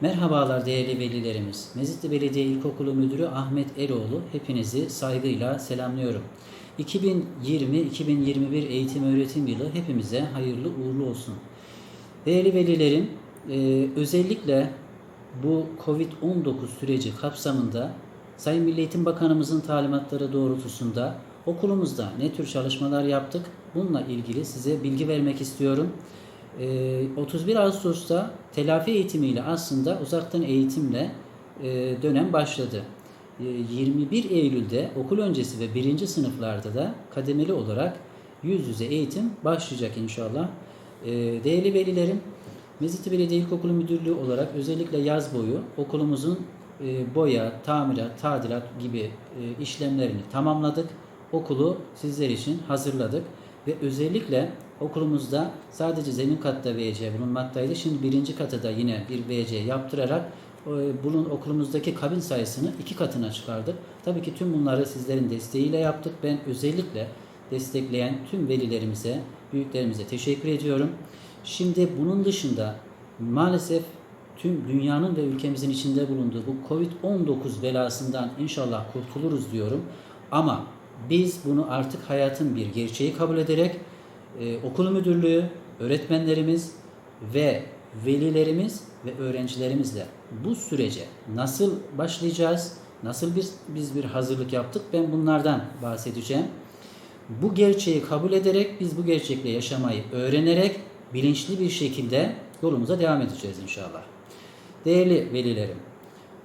Merhabalar değerli velilerimiz. Mezitli Belediye İlkokulu Müdürü Ahmet Eroğlu hepinizi saygıyla selamlıyorum. 2020-2021 eğitim öğretim yılı hepimize hayırlı uğurlu olsun. Değerli velilerim, e, özellikle bu Covid-19 süreci kapsamında Sayın Milli Eğitim Bakanımızın talimatları doğrultusunda okulumuzda ne tür çalışmalar yaptık bununla ilgili size bilgi vermek istiyorum. Ee, 31 Ağustos'ta telafi eğitimiyle aslında uzaktan eğitimle e, dönem başladı. Ee, 21 Eylül'de okul öncesi ve birinci sınıflarda da kademeli olarak yüz yüze eğitim başlayacak inşallah. Ee, Değerli velilerim, Mezitli Belediye İlkokulu Müdürlüğü olarak özellikle yaz boyu okulumuzun e, boya, tamirat, tadilat gibi e, işlemlerini tamamladık. Okulu sizler için hazırladık ve özellikle okulumuzda sadece zemin katta VC bulunmaktaydı. Şimdi birinci kata da yine bir VC yaptırarak e, bunun okulumuzdaki kabin sayısını iki katına çıkardık. Tabii ki tüm bunları sizlerin desteğiyle yaptık. Ben özellikle destekleyen tüm velilerimize, büyüklerimize teşekkür ediyorum. Şimdi bunun dışında maalesef tüm dünyanın ve ülkemizin içinde bulunduğu bu Covid-19 belasından inşallah kurtuluruz diyorum. Ama biz bunu artık hayatın bir gerçeği kabul ederek e, okul müdürlüğü, öğretmenlerimiz ve velilerimiz ve öğrencilerimizle bu sürece nasıl başlayacağız, nasıl biz, biz bir hazırlık yaptık ben bunlardan bahsedeceğim. Bu gerçeği kabul ederek biz bu gerçekle yaşamayı öğrenerek bilinçli bir şekilde yolumuza devam edeceğiz inşallah. Değerli velilerim,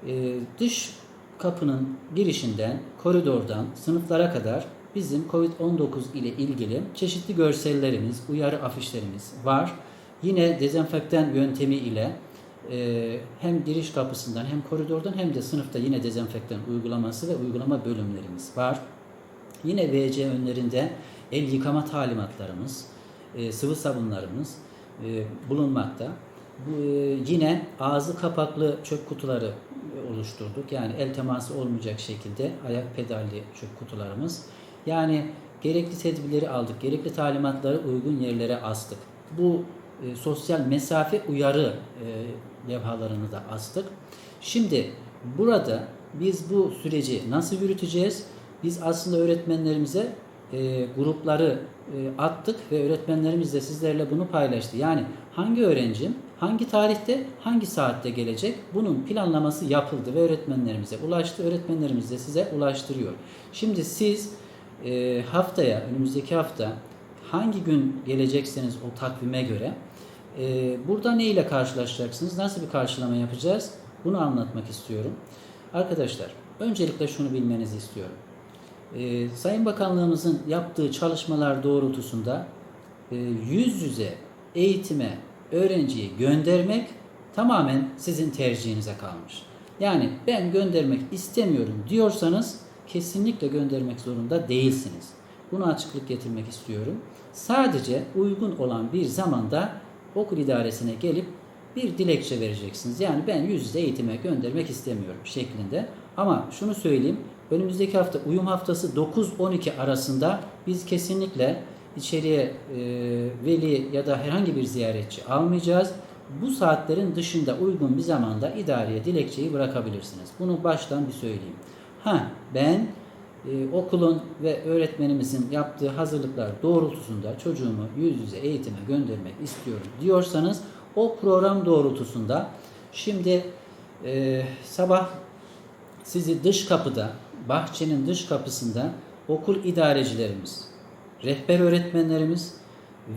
e, dış kapının girişinden, koridordan, sınıflara kadar bizim COVID-19 ile ilgili çeşitli görsellerimiz, uyarı afişlerimiz var. Yine dezenfektan yöntemi ile e, hem giriş kapısından hem koridordan hem de sınıfta yine dezenfektan uygulaması ve uygulama bölümlerimiz var. Yine VC önlerinde el yıkama talimatlarımız, e, sıvı sabunlarımız e, bulunmakta. Bu, e, yine ağzı kapaklı çöp kutuları oluşturduk. Yani el teması olmayacak şekilde ayak pedalli çöp kutularımız. Yani gerekli tedbirleri aldık, gerekli talimatları uygun yerlere astık. Bu e, sosyal mesafe uyarı e, levhalarını da astık. Şimdi burada biz bu süreci nasıl yürüteceğiz? Biz aslında öğretmenlerimize e, grupları e, attık ve öğretmenlerimiz de sizlerle bunu paylaştı. Yani hangi öğrencim hangi tarihte hangi saatte gelecek bunun planlaması yapıldı ve öğretmenlerimize ulaştı. Öğretmenlerimiz de size ulaştırıyor. Şimdi siz e, haftaya önümüzdeki hafta hangi gün gelecekseniz o takvime göre e, burada ne ile karşılaşacaksınız? Nasıl bir karşılama yapacağız? Bunu anlatmak istiyorum. Arkadaşlar öncelikle şunu bilmenizi istiyorum. Ee, Sayın Bakanlığımızın yaptığı çalışmalar doğrultusunda e, yüz yüze eğitime öğrenciyi göndermek tamamen sizin tercihinize kalmış. Yani ben göndermek istemiyorum diyorsanız kesinlikle göndermek zorunda değilsiniz. Bunu açıklık getirmek istiyorum. Sadece uygun olan bir zamanda okul idaresine gelip bir dilekçe vereceksiniz. Yani ben yüz yüze eğitime göndermek istemiyorum şeklinde. Ama şunu söyleyeyim. Önümüzdeki hafta uyum haftası 9-12 arasında biz kesinlikle içeriye e, veli ya da herhangi bir ziyaretçi almayacağız. Bu saatlerin dışında uygun bir zamanda idareye dilekçeyi bırakabilirsiniz. Bunu baştan bir söyleyeyim. Ha ben e, okulun ve öğretmenimizin yaptığı hazırlıklar doğrultusunda çocuğumu yüz yüze eğitime göndermek istiyorum diyorsanız o program doğrultusunda şimdi e, sabah sizi dış kapıda, bahçenin dış kapısında okul idarecilerimiz, rehber öğretmenlerimiz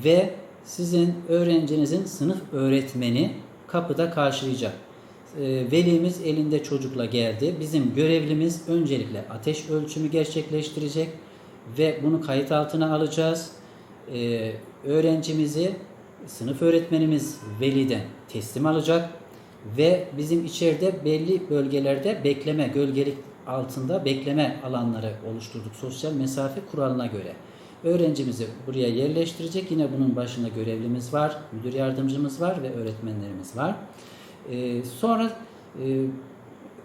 ve sizin öğrencinizin sınıf öğretmeni kapıda karşılayacak. E, velimiz elinde çocukla geldi. Bizim görevlimiz öncelikle ateş ölçümü gerçekleştirecek ve bunu kayıt altına alacağız. E, öğrencimizi sınıf öğretmenimiz veliden teslim alacak ve bizim içeride belli bölgelerde bekleme, gölgelik altında bekleme alanları oluşturduk sosyal mesafe kuralına göre. Öğrencimizi buraya yerleştirecek. Yine bunun başında görevlimiz var, müdür yardımcımız var ve öğretmenlerimiz var. Ee, sonra e,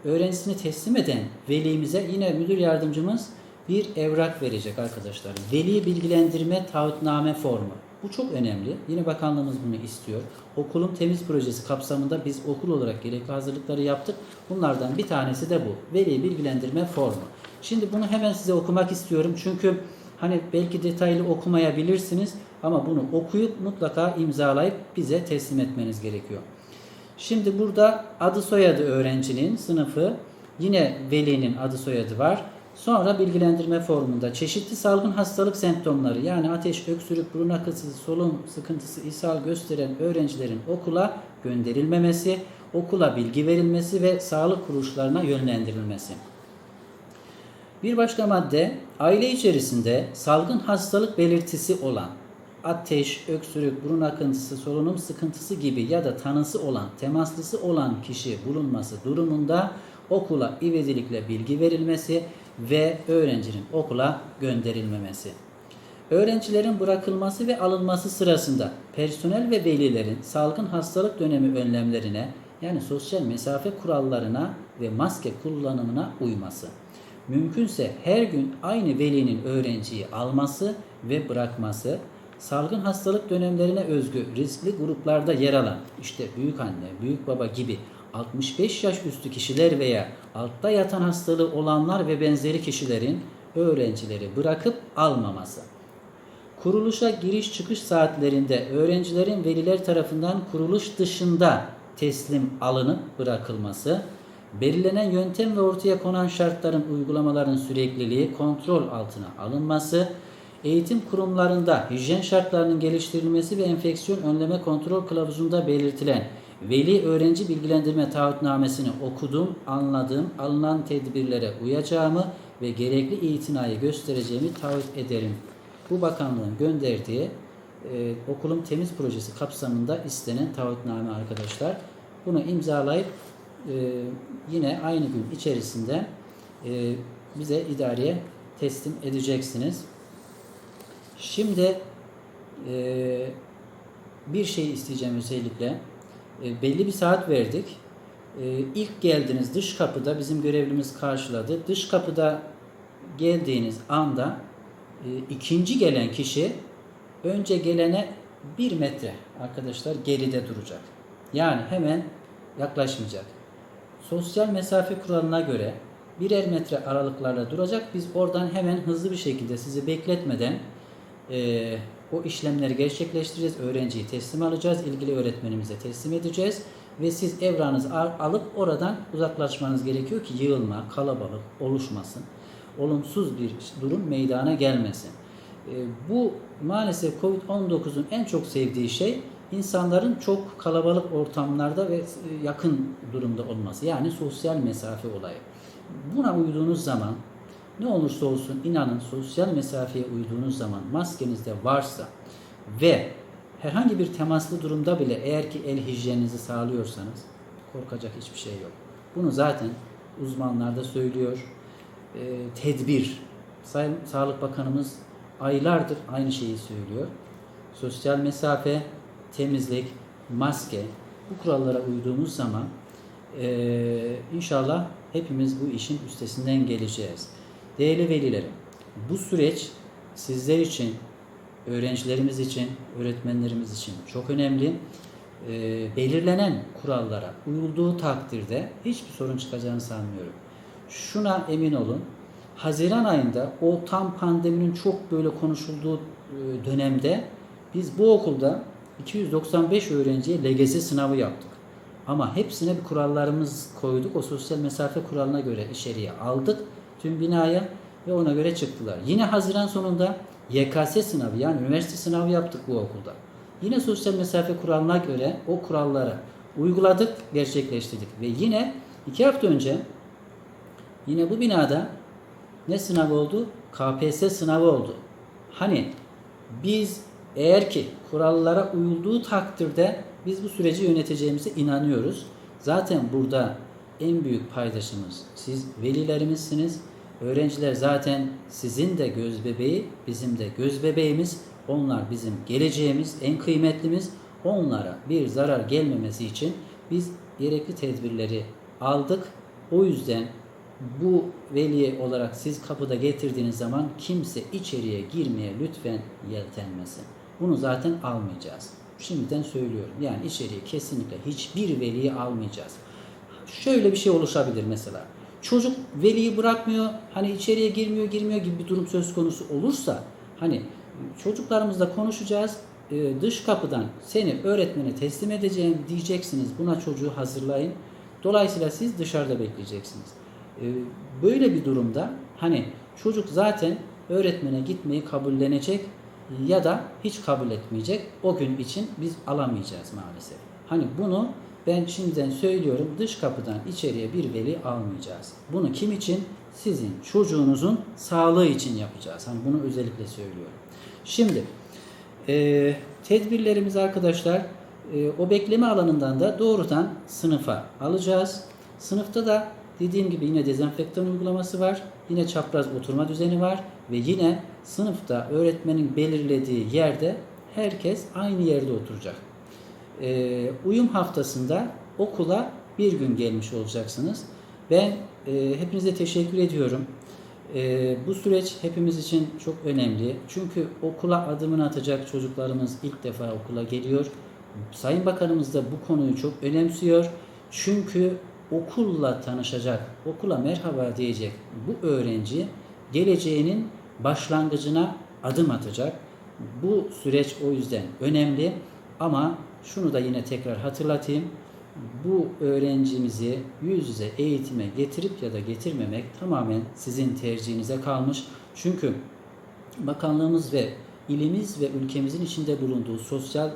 öğrencisini teslim eden velimize yine müdür yardımcımız bir evrak verecek arkadaşlar. Veli bilgilendirme taahhütname formu. Bu çok önemli. Yine bakanlığımız bunu istiyor. Okulun temiz projesi kapsamında biz okul olarak gerekli hazırlıkları yaptık. Bunlardan bir tanesi de bu. Veli bilgilendirme formu. Şimdi bunu hemen size okumak istiyorum. Çünkü hani belki detaylı okumayabilirsiniz ama bunu okuyup mutlaka imzalayıp bize teslim etmeniz gerekiyor. Şimdi burada adı soyadı öğrencinin sınıfı, yine velinin adı soyadı var. Sonra bilgilendirme formunda çeşitli salgın hastalık semptomları yani ateş, öksürük, burun akıntısı, solunum sıkıntısı, ishal gösteren öğrencilerin okula gönderilmemesi, okula bilgi verilmesi ve sağlık kuruluşlarına yönlendirilmesi. Bir başka madde aile içerisinde salgın hastalık belirtisi olan ateş, öksürük, burun akıntısı, solunum sıkıntısı gibi ya da tanısı olan, temaslısı olan kişi bulunması durumunda okula ivedilikle bilgi verilmesi ve öğrencinin okula gönderilmemesi. Öğrencilerin bırakılması ve alınması sırasında personel ve velilerin salgın hastalık dönemi önlemlerine yani sosyal mesafe kurallarına ve maske kullanımına uyması. Mümkünse her gün aynı velinin öğrenciyi alması ve bırakması, salgın hastalık dönemlerine özgü riskli gruplarda yer alan işte büyük anne, büyük baba gibi 65 yaş üstü kişiler veya altta yatan hastalığı olanlar ve benzeri kişilerin öğrencileri bırakıp almaması. Kuruluşa giriş çıkış saatlerinde öğrencilerin veliler tarafından kuruluş dışında teslim alınıp bırakılması, belirlenen yöntem ve ortaya konan şartların uygulamaların sürekliliği kontrol altına alınması, eğitim kurumlarında hijyen şartlarının geliştirilmesi ve enfeksiyon önleme kontrol kılavuzunda belirtilen veli öğrenci bilgilendirme taahhütnamesini okudum, anladım, alınan tedbirlere uyacağımı ve gerekli itinayı göstereceğimi taahhüt ederim. Bu bakanlığın gönderdiği e, okulun temiz projesi kapsamında istenen taahhütname arkadaşlar. Bunu imzalayıp e, yine aynı gün içerisinde e, bize idareye teslim edeceksiniz. Şimdi e, bir şey isteyeceğim özellikle. E, belli bir saat verdik. E, ilk geldiniz dış kapıda bizim görevlimiz karşıladı. Dış kapıda geldiğiniz anda e, ikinci gelen kişi önce gelene bir metre arkadaşlar geride duracak. Yani hemen yaklaşmayacak. Sosyal mesafe kuralına göre birer metre aralıklarla duracak. Biz oradan hemen hızlı bir şekilde sizi bekletmeden e, o işlemleri gerçekleştireceğiz. Öğrenciyi teslim alacağız. ilgili öğretmenimize teslim edeceğiz. Ve siz evranızı al- alıp oradan uzaklaşmanız gerekiyor ki yığılma, kalabalık oluşmasın. Olumsuz bir durum meydana gelmesin. E, bu maalesef Covid-19'un en çok sevdiği şey insanların çok kalabalık ortamlarda ve e, yakın durumda olması. Yani sosyal mesafe olayı. Buna uyduğunuz zaman ne olursa olsun inanın sosyal mesafeye uyduğunuz zaman maskenizde varsa ve herhangi bir temaslı durumda bile eğer ki el hijyeninizi sağlıyorsanız korkacak hiçbir şey yok. Bunu zaten uzmanlar da söylüyor. Ee, tedbir. Sayın Sağlık Bakanımız aylardır aynı şeyi söylüyor. Sosyal mesafe, temizlik, maske bu kurallara uyduğumuz zaman eee, inşallah hepimiz bu işin üstesinden geleceğiz. Değerli velilerim, bu süreç sizler için, öğrencilerimiz için, öğretmenlerimiz için çok önemli. Eee, belirlenen kurallara uyulduğu takdirde hiçbir sorun çıkacağını sanmıyorum. Şuna emin olun, Haziran ayında o tam pandeminin çok böyle konuşulduğu e, dönemde biz bu okulda 295 öğrenciye LGS sınavı yaptık. Ama hepsine bir kurallarımız koyduk. O sosyal mesafe kuralına göre içeriye aldık tüm binaya ve ona göre çıktılar. Yine Haziran sonunda YKS sınavı yani üniversite sınavı yaptık bu okulda. Yine sosyal mesafe kuralına göre o kuralları uyguladık, gerçekleştirdik. Ve yine iki hafta önce yine bu binada ne sınavı oldu? KPSS sınavı oldu. Hani biz eğer ki kurallara uyulduğu takdirde biz bu süreci yöneteceğimize inanıyoruz. Zaten burada en büyük paydaşımız siz velilerimizsiniz. Öğrenciler zaten sizin de göz bebeği, bizim de göz bebeğimiz. Onlar bizim geleceğimiz, en kıymetlimiz. Onlara bir zarar gelmemesi için biz gerekli tedbirleri aldık. O yüzden bu veli olarak siz kapıda getirdiğiniz zaman kimse içeriye girmeye lütfen yeltenmesin. Bunu zaten almayacağız. Şimdiden söylüyorum. Yani içeriye kesinlikle hiçbir veliyi almayacağız. Şöyle bir şey oluşabilir mesela. Çocuk veliyi bırakmıyor, hani içeriye girmiyor, girmiyor gibi bir durum söz konusu olursa hani çocuklarımızla konuşacağız. Ee, dış kapıdan seni öğretmene teslim edeceğim diyeceksiniz. Buna çocuğu hazırlayın. Dolayısıyla siz dışarıda bekleyeceksiniz. Ee, böyle bir durumda hani çocuk zaten öğretmene gitmeyi kabullenecek ya da hiç kabul etmeyecek. O gün için biz alamayacağız maalesef. Hani bunu ben şimdiden söylüyorum dış kapıdan içeriye bir veli almayacağız. Bunu kim için? Sizin çocuğunuzun sağlığı için yapacağız. Hani bunu özellikle söylüyorum. Şimdi e, tedbirlerimiz arkadaşlar e, o bekleme alanından da doğrudan sınıfa alacağız. Sınıfta da dediğim gibi yine dezenfektan uygulaması var. Yine çapraz oturma düzeni var ve yine sınıfta öğretmenin belirlediği yerde herkes aynı yerde oturacak. Ee, uyum haftasında okula bir gün gelmiş olacaksınız. Ben e, hepinize teşekkür ediyorum. E, bu süreç hepimiz için çok önemli. Çünkü okula adımını atacak çocuklarımız ilk defa okula geliyor. Sayın Bakanımız da bu konuyu çok önemsiyor. Çünkü okulla tanışacak, okula merhaba diyecek bu öğrenci geleceğinin başlangıcına adım atacak. Bu süreç o yüzden önemli ama şunu da yine tekrar hatırlatayım. Bu öğrencimizi yüz yüze eğitime getirip ya da getirmemek tamamen sizin tercihinize kalmış. Çünkü bakanlığımız ve ilimiz ve ülkemizin içinde bulunduğu sosyal e,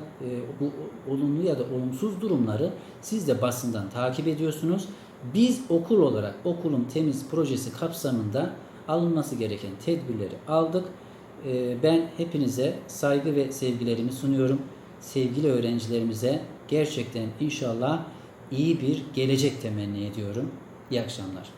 bu olumlu ya da olumsuz durumları siz de basından takip ediyorsunuz. Biz okul olarak okulun temiz projesi kapsamında alınması gereken tedbirleri aldık. E, ben hepinize saygı ve sevgilerimi sunuyorum. Sevgili öğrencilerimize gerçekten inşallah iyi bir gelecek temenni ediyorum. İyi akşamlar.